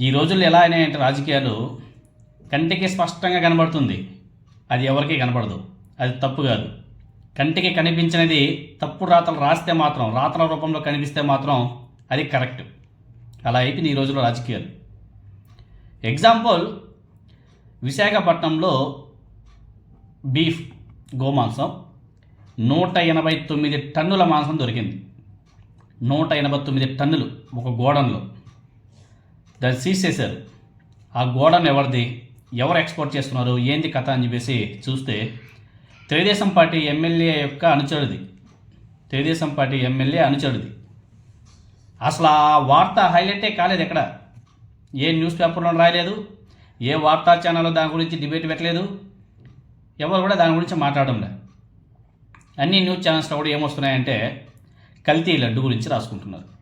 ఈ రోజుల్లో ఎలా అయినాయంటే రాజకీయాలు కంటికి స్పష్టంగా కనబడుతుంది. అది ఎవరికీ కనబడదు. అది తప్పు కాదు. కంటికి కనిపించినది తప్పుడు రాతలు రాస్తే మాత్రం రాతల రూపంలో కనిపిస్తే మాత్రం అది కరెక్ట్. అలా అయిపోయింది ఈ రోజుల్లో రాజకీయాలు. ఎగ్జాంపుల్ విశాఖపట్నంలో బీఫ్ గోమాంసం నూట ఎనభై తొమ్మిది టన్నుల మాంసం దొరికింది. నూట ఎనభై తొమ్మిది టన్నులు ఒక గోడంలో. దాన్ని సీజ్ చేశారు. ఆ గోడౌన్ ఎవరిది ఎవరు ఎక్స్పోర్ట్ చేస్తున్నారు ఏంది కథ అని చెప్పేసి చూస్తే తెలుగుదేశం పార్టీ ఎమ్మెల్యే యొక్క అనుచరుది తెలుగుదేశం పార్టీ ఎమ్మెల్యే అనుచరుది అసలు ఆ వార్త హైలైటే కాలేదు ఎక్కడ. ఏ న్యూస్ పేపర్లో రాయలేదు ఏ వార్తా ఛానల్లో దాని గురించి డిబేట్ పెట్టలేదు ఎవరు కూడా దాని గురించి మాట్లాడడం లేదు అన్ని న్యూస్ ఛానల్స్లో కూడా ఏమొస్తున్నాయంటే కల్తీ లడ్డు గురించి రాసుకుంటున్నారు.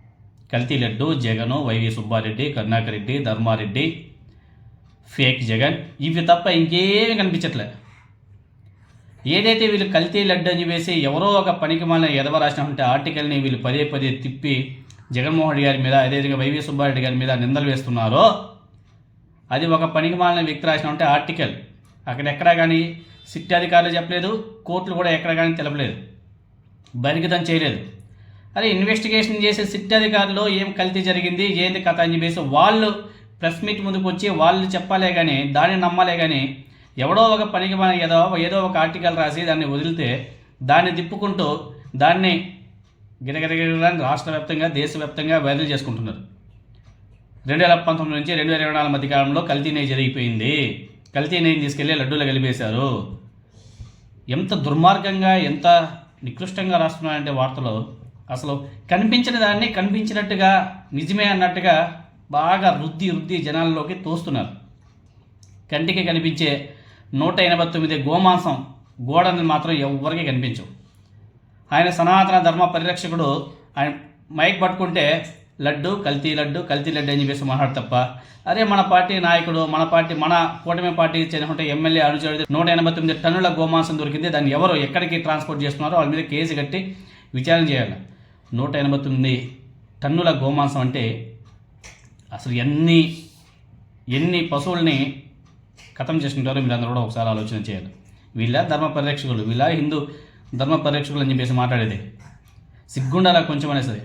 కల్తీ లడ్డు జగను వైవి సుబ్బారెడ్డి కరుణాకరెడ్డి ధర్మారెడ్డి ఫేక్ జగన్. ఇవి తప్ప ఇంకేమీ కనిపించట్లే. ఏదైతే వీళ్ళు కల్తీ లడ్డు అని వేసి ఎవరో ఒక పనికి మాలిన ఎదవ రాసినటువంటి ఆర్టికల్ని వీళ్ళు పదే పదే తిప్పి జగన్మోహన్ రెడ్డి గారి మీద అదేవిధంగా వైవి సుబ్బారెడ్డి గారి మీద నిందలు వేస్తున్నారో అది ఒక పనికి మాలిన వ్యక్తి రాసినటువంటి ఆర్టికల్. అక్కడ ఎక్కడా కానీ సిట్ అధికారులు చెప్పలేదు కోర్టులు కూడా ఎక్కడ కానీ తెలపలేదు. బరిగితం చేయలేదు. అరే ఇన్వెస్టిగేషన్ చేసే సిట్ అధికారులు ఏం కల్తీ జరిగింది ఏంది కథ అని చెప్పేసి వాళ్ళు ప్రెస్ మీట్ ముందుకు వచ్చి వాళ్ళు చెప్పాలే కానీ దాన్ని నమ్మాలే కానీ ఎవడో ఒక పనికి మన ఏదో ఏదో ఒక ఆర్టికల్ రాసి దాన్ని వదిలితే దాన్ని తిప్పుకుంటూ దాన్ని గిరగిరగిరని రాష్ట్ర వ్యాప్తంగా దేశవ్యాప్తంగా వైరల్ చేసుకుంటున్నారు రెండు వేల పంతొమ్మిది నుంచి రెండు వేల ఇరవై నాలుగు మధ్య కాలంలో కల్తీ నెయ్యి జరిగిపోయింది కల్తీ నెయ్యిని తీసుకెళ్ళి లడ్డూలు కలిపేశారు ఎంత దుర్మార్గంగా ఎంత నికృష్టంగా రాస్తున్నారంటే వార్తలు అసలు కనిపించిన దాన్ని కనిపించినట్టుగా నిజమే అన్నట్టుగా బాగా రుద్ది రుద్ది జనాల్లోకి తోస్తున్నారు. కంటికి కనిపించే నూట ఎనభై తొమ్మిది గోమాంసం గోడని మాత్రం ఎవరికి కనిపించవు. ఆయన సనాతన ధర్మ పరిరక్షకుడు ఆయన మైక్ పట్టుకుంటే లడ్డు కల్తీ లడ్డు కల్తీ లడ్డు అని చెప్పేసి మాట్లాడు తప్ప అరే మన పార్టీ నాయకుడు మన పార్టీ మన కూటమి పార్టీ చెందిన ఎమ్మెల్యే అనుచరుడు నూట ఎనభై తొమ్మిది టన్నుల గోమాంసం దొరికింది దాన్ని ఎవరు ఎక్కడికి ట్రాన్స్పోర్ట్ చేస్తున్నారో వాళ్ళ మీద కేసు కట్టి విచారణ చేయాలి. నూట ఎనభై తొమ్మిది టన్నుల గోమాంసం అంటే అసలు ఎన్ని ఎన్ని పశువుల్ని ఖతం చేసుకుంటారో మీరు అందరూ కూడా ఒకసారి ఆలోచన చేయాలి. వీళ్ళ ధర్మ పరిరక్షకులు వీళ్ళ హిందూ ధర్మ పరిరక్షకులు అని చెప్పేసి మాట్లాడేది. సిగ్గుండాలా కొంచెం అనే సరే.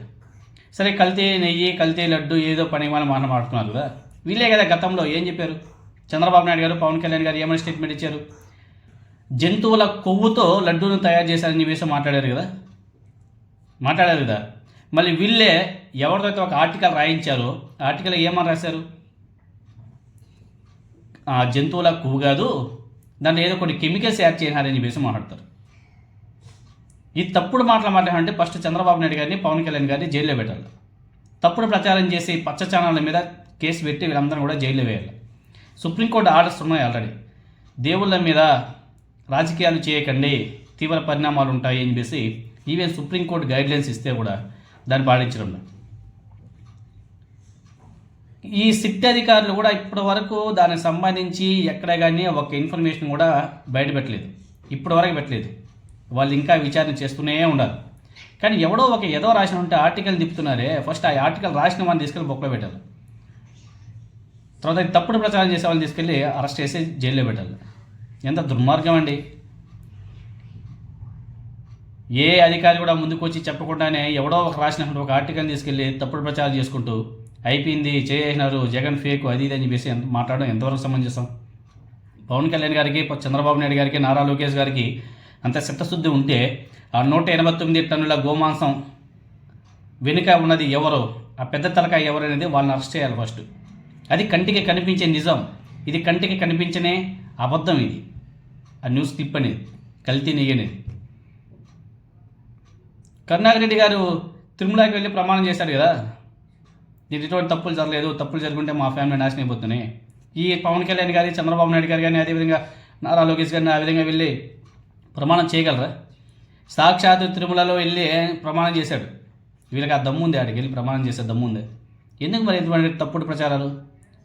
సరే కల్తీ నెయ్యి కల్తీ లడ్డు ఏదో పని మనం మాట మాట్లాడుతున్నారు కదా. వీళ్ళే కదా గతంలో ఏం చెప్పారు? చంద్రబాబు నాయుడు గారు పవన్ కళ్యాణ్ గారు ఏమైనా స్టేట్మెంట్ ఇచ్చారు? జంతువుల కొవ్వుతో లడ్డూను తయారు చేశారని చెప్పేసి మాట్లాడారు కదా. మాట్లాడారు కదా. మళ్ళీ వీళ్ళే ఎవరిదైతే ఒక ఆర్టికల్ రాయించారో ఆర్టికల్ ఏమని రాశారు? ఆ జంతువుల కొవ్వు కాదు దాంట్లో ఏదో కొన్ని కెమికల్స్ యాడ్ చేయాలని చెప్పేసి మాట్లాడతారు. ఈ తప్పుడు మాటలు మాట్లాడాలంటే ఫస్ట్ చంద్రబాబు నాయుడు గారిని పవన్ కళ్యాణ్ గారిని జైల్లో పెట్టాలి. తప్పుడు ప్రచారం చేసి పచ్చ ఛానళ్ళ మీద కేసు పెట్టి వీళ్ళందరూ కూడా జైల్లో వేయాలి. సుప్రీంకోర్టు ఆర్డర్స్ ఉన్నాయి ఆల్రెడీ దేవుళ్ళ మీద రాజకీయాలు చేయకండి తీవ్ర పరిణామాలు ఉంటాయి అని చెప్పేసి ఈవెన్ సుప్రీంకోర్టు గైడ్లైన్స్ ఇస్తే కూడా దాన్ని పాటించడం ఈ సిట్ అధికారులు కూడా ఇప్పటి వరకు దానికి సంబంధించి ఎక్కడ కానీ ఒక ఇన్ఫర్మేషన్ కూడా బయట పెట్టలేదు. ఇప్పటి వరకు పెట్టలేదు. వాళ్ళు ఇంకా విచారణ చేస్తూనే ఉండాలి. కానీ ఎవడో ఒక ఏదో రాసిన ఉంటే ఆర్టికల్ తిప్పుతున్నారే ఫస్ట్ ఆ ఆర్టికల్ రాసిన వాళ్ళని తీసుకెళ్ళి బొక్కలో పెట్టాలి. తర్వాత తప్పుడు ప్రచారం చేసే వాళ్ళని తీసుకెళ్ళి అరెస్ట్ చేసి జైల్లో పెట్టాలి. ఎంత దుర్మార్గం అండి. ఏ అధికారి కూడా ముందుకు వచ్చి చెప్పకుండానే ఎవడో ఒక రాసినటువంటి ఒక ఆర్టికల్ తీసుకెళ్ళి తప్పుడు ప్రచారం చేసుకుంటూ అయిపోయింది చేసినారు జగన్ ఫేక్ అది ఇది అని చెప్పేసి ఎంత మాట్లాడడం ఎంతవరకు సమంజసం? పవన్ కళ్యాణ్ గారికి చంద్రబాబు నాయుడు గారికి నారా లోకేష్ గారికి అంత చిత్తశుద్ధి ఉంటే ఆ నూట ఎనభై తొమ్మిది టన్నుల గోమాంసం వెనుక ఉన్నది ఎవరో? ఆ పెద్ద తలకాయ ఎవరు అనేది వాళ్ళని అరెస్ట్ చేయాలి ఫస్ట్. అది కంటికి కనిపించే నిజం. ఇది కంటికి కనిపించనే అబద్ధం ఇది. ఆ న్యూస్ క్లిప్ అనేది కల్తీ నెయ్యనేది కరుణాకరెడ్డి రెడ్డి గారు తిరుమలకి వెళ్ళి ప్రమాణం చేశాడు కదా. నేను ఎటువంటి తప్పులు జరగలేదు. తప్పులు జరుగుంటే మా ఫ్యామిలీ నాశనం అయిపోతున్నాయి ఈ పవన్ కళ్యాణ్ గారి చంద్రబాబు నాయుడు గారు కానీ అదేవిధంగా నారా లోకేష్ గారిని ఆ విధంగా వెళ్ళి ప్రమాణం చేయగలరా? సాక్షాత్ తిరుమలలో వెళ్ళి ప్రమాణం చేశాడు. వీళ్ళకి ఆ దమ్ము ఉంది ఆడికి వెళ్ళి ప్రమాణం చేసే దమ్ము ఉంది. ఎందుకు మరి ఇటువంటి తప్పుడు ప్రచారాలు?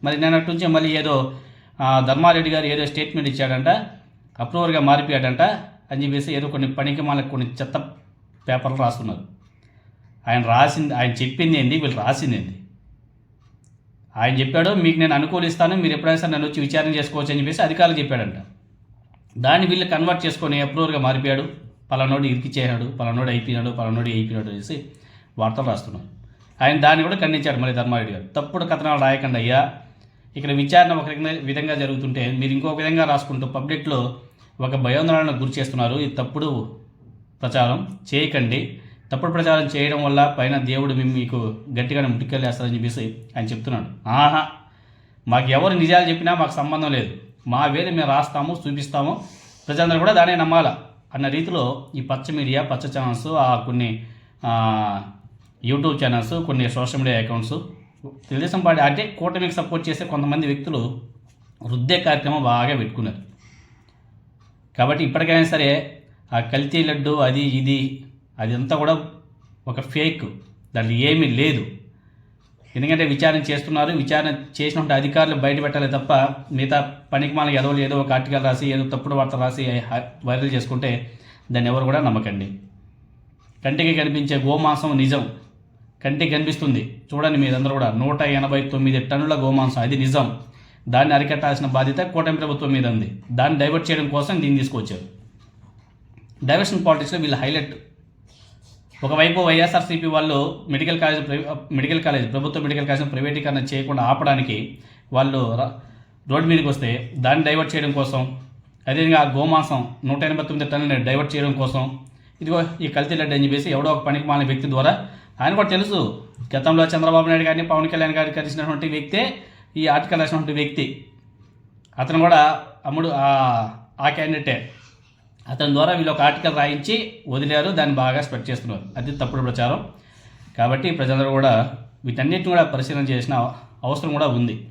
మరి నేను నుంచి మళ్ళీ ఏదో ధర్మారెడ్డి గారు ఏదో స్టేట్మెంట్ ఇచ్చాడంట అప్రూవర్గా మారిపోయాడంట అని చెప్పేసి ఏదో కొన్ని పనికి మాలకు కొన్ని చెత్త పేపర్లు రాస్తున్నారు. ఆయన రాసింది ఆయన చెప్పింది ఏంది వీళ్ళు రాసింది ఏంది? ఆయన చెప్పాడు మీకు నేను అనుకూలిస్తాను మీరు ఎప్పుడైనా సరే నన్ను వచ్చి విచారణ చేసుకోవచ్చు అని చెప్పేసి అధికారులు చెప్పాడంట. దాన్ని వీళ్ళు కన్వర్ట్ చేసుకొని అప్రూవర్గా మారిపోయాడు. పలానోడు ఇరికిచ్చేయాడు పలానోడు అయిపోయినాడు పలానోడు అయిపోయినాడు అనేసి వార్తలు రాస్తున్నారు ఆయన దాన్ని కూడా ఖండించాడు మరి ధర్మారెడ్డి గారు. తప్పుడు కథనాలు రాయకండి అయ్యా. ఇక్కడ విచారణ ఒక విధంగా- జరుగుతుంటే మీరు ఇంకో విధంగా రాసుకుంటూ పబ్లిక్లో ఒక భయోందోళనకు గురి చేస్తున్నారు. ఇది తప్పుడు ప్రచారం చేయకండి. తప్పుడు ప్రచారం చేయడం వల్ల పైన దేవుడు మేము మీకు గట్టిగానే ముట్టుకెళ్ళేస్తారని చెప్పేసి ఆయన చెప్తున్నాడు. ఆహా మాకు ఎవరు నిజాలు చెప్పినా మాకు సంబంధం లేదు. మా వేలు మేము రాస్తాము చూపిస్తాము. ప్రజలందరూ కూడా దానే నమ్మాలా? అన్న రీతిలో ఈ పచ్చ మీడియా పచ్చ ఛానల్స్ ఆ కొన్ని యూట్యూబ్ ఛానల్స్ కొన్ని social media accounts Telugudesam party అంటే కూటమికి సపోర్ట్ చేసే కొంతమంది వ్యక్తులు వృద్ధే కార్యక్రమం బాగా పెట్టుకున్నారు. కాబట్టి ఇప్పటికైనా సరే ఆ కల్తీ లడ్డు అది ఇది అది అంతా కూడా ఒక ఫేక్. దాంట్లో ఏమీ లేదు. ఎందుకంటే విచారణ చేస్తున్నారు. విచారణ చేసినటువంటి అధికారులు బయట పెట్టాలి తప్ప మిగతా పనికిమాల ఎదవలు ఏదో ఏదో ఒక ఆర్టికల్ రాసి ఏదో తప్పుడు వార్త రాసి వైరల్ చేసుకుంటే దాన్ని ఎవరు కూడా నమ్మకండి. కంటికి కనిపించే గోమాంసం నిజం. కంటికి కనిపిస్తుంది. చూడండి మీరందరూ కూడా. నూట ఎనభై తొమ్మిది టన్నుల గోమాంసం. అది నిజం. దాన్ని అరికట్టాల్సిన బాధ్యత కూటమి ప్రభుత్వం మీద ఉంది. దాన్ని డైవర్ట్ చేయడం కోసం దీన్ని తీసుకొచ్చారు. డైవర్షన్ పాలిటిక్స్లో వీళ్ళు హైలైట్. ఒకవైపు వైఎస్ఆర్సీపీ వాళ్ళు medical college private- medical college ప్రభుత్వ మెడికల్ కాలేజ్ ప్రైవేటీకరణ చేయకుండా ఆపడానికి వాళ్ళు రోడ్డు మీదకి వస్తే దాన్ని డైవర్ట్ చేయడం కోసం అదేవిధంగా ఆ గోమాంసం నూట ఎనభై తొమ్మిది టన్నులని డైవర్ట్ చేయడం కోసం ఇదిగో ఈ కల్తీ లడ్డు అని చెప్పేసి ఎవడో ఒక పనికి మాలిన వ్యక్తి ద్వారా ఆయన కూడా తెలుసు. గతంలో చంద్రబాబు నాయుడు గారిని పవన్ కళ్యాణ్ గారిని కలిసినటువంటి వ్యక్తే ఈ ఆర్టికల్ రాసినటువంటి వ్యక్తి. అతను కూడా అమ్ముడు ఆ క్యాండిడేటే. అతని ద్వారా వీళ్ళు ఒక ఆర్టికల్ రాయించి వదిలారు దాన్ని బాగా స్ప్రెడ్ చేస్తున్నారు. అది తప్పుడు ప్రచారం. కాబట్టి ప్రజలందరూ కూడా వీటన్నిటిని కూడా పరిశీలన చేసిన అవసరం కూడా ఉంది.